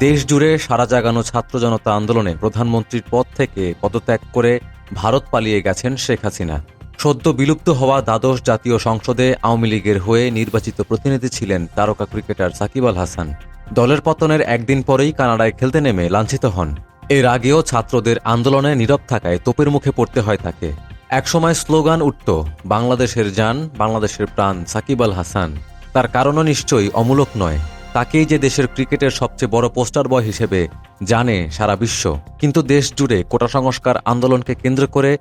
দেশ জুড়ে সারা জাগানো ছাত্র জনতা আন্দোলনে প্রধানমন্ত্রীর পদ থেকে পদত্যাগ করে ভারত পালিয়ে গেছেন শেখ হাসিনা। সদ্য বিলুপ্ত হওয়া দ্বাদশ জাতীয় সংসদে আওয়ামী লীগের হয়ে নির্বাচিত প্রতিনিধি ছিলেন তারকা ক্রিকেটার সাকিব আল হাসান। দলের পতনের একদিন পরেই কানাডায় খেলতে নেমে লাঞ্ছিত হন। এর আগেও ছাত্রদের আন্দোলনে নীরব থাকায় তোপের মুখে পড়তে হয় তাকে। একসময় স্লোগান উঠত, বাংলাদেশের যান বাংলাদেশের প্রাণ, সাকিব আল হাসান। তার কারণও নিশ্চয়ই অমূলক নয়। তাকেই যে দেশের ক্রিকেটের সবচেয়ে বড় পোস্টার বয় হিসেবে জানে সারা বিশ্ব। কিন্তু দেশ জুড়ে কোটা সংস্কার আন্দোলনকে কেন্দ্র করে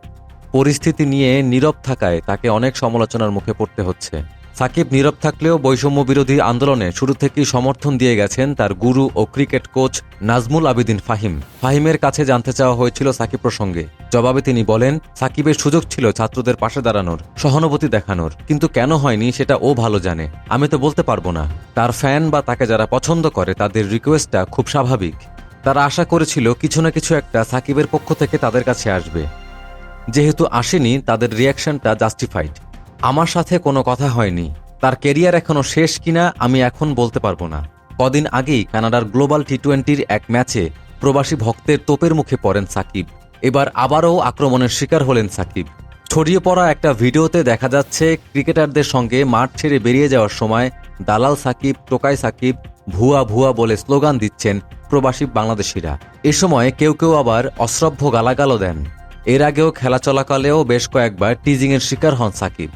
পরিস্থিতি নিয়ে নীরব থাকায় তাকে অনেক সমালোচনার মুখে পড়তে হচ্ছে। সাকিব নীরব থাকলেও বৈষম্য বিরোধী আন্দোলনে শুরু থেকেই সমর্থন দিয়ে গেছেন তার গুরু ও ক্রিকেট কোচ নাজমুল আবিদিন ফাহিম। ফাহিমের কাছে জানতে চাওয়া হয়েছিল সাকিব প্রসঙ্গে। জবাবে তিনি বলেন, সাকিবের সুযোগ ছিল ছাত্রদের পাশে দাঁড়ানোর, সহানুভূতি দেখানোর। কিন্তু কেন হয়নি সেটা ও ভালো জানে। আমি তো বলতে পারব না। তার ফ্যান বা তাকে যারা পছন্দ করে তাদের রিকোয়েস্টটা খুব স্বাভাবিক। তারা আশা করেছিল কিছু না কিছু একটা সাকিবের পক্ষ থেকে তাদের কাছে আসবে। যেহেতু আসেনি, তাদের রিয়াকশনটা জাস্টিফাইড। আমার সাথে কোনো কথা হয়নি। তার কেরিয়ার এখনও শেষ কিনা আমি এখন বলতে পারব না। কদিন আগেই কানাডার গ্লোবাল টি টোয়েন্টির এক ম্যাচে প্রবাসী ভক্তের তোপের মুখে পড়েন সাকিব। এবার আবারও আক্রমণের শিকার হলেন সাকিব। ছড়িয়ে পড়া একটা ভিডিওতে দেখা যাচ্ছে, ক্রিকেটারদের সঙ্গে মাঠ ছেড়ে বেরিয়ে যাওয়ার সময় দালাল সাকিব, টোকাই সাকিব, ভুয়া ভুয়া বলে স্লোগান দিচ্ছেন প্রবাসী বাংলাদেশিরা। এ সময় কেউ কেউ আবার অশ্রব্য গালাগালও দেন। এর আগেও খেলা চলাকালেও বেশ কয়েকবার টিজিংয়ের শিকার হন সাকিব।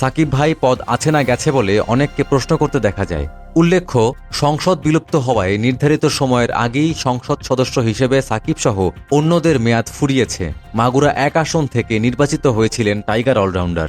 সাকিব ভাই পদ আছে না গেছে বলে অনেককে প্রশ্ন করতে দেখা যায়। উল্লেখ্য, সংসদ বিলুপ্ত হওয়ায় নির্ধারিত সময়ের আগেই সংসদ সদস্য হিসেবে সাকিব সহ অন্যদের মেয়াদ ফুরিয়েছে। মাগুরা এক আসন থেকে নির্বাচিত হয়েছিলেন টাইগার অলরাউন্ডার।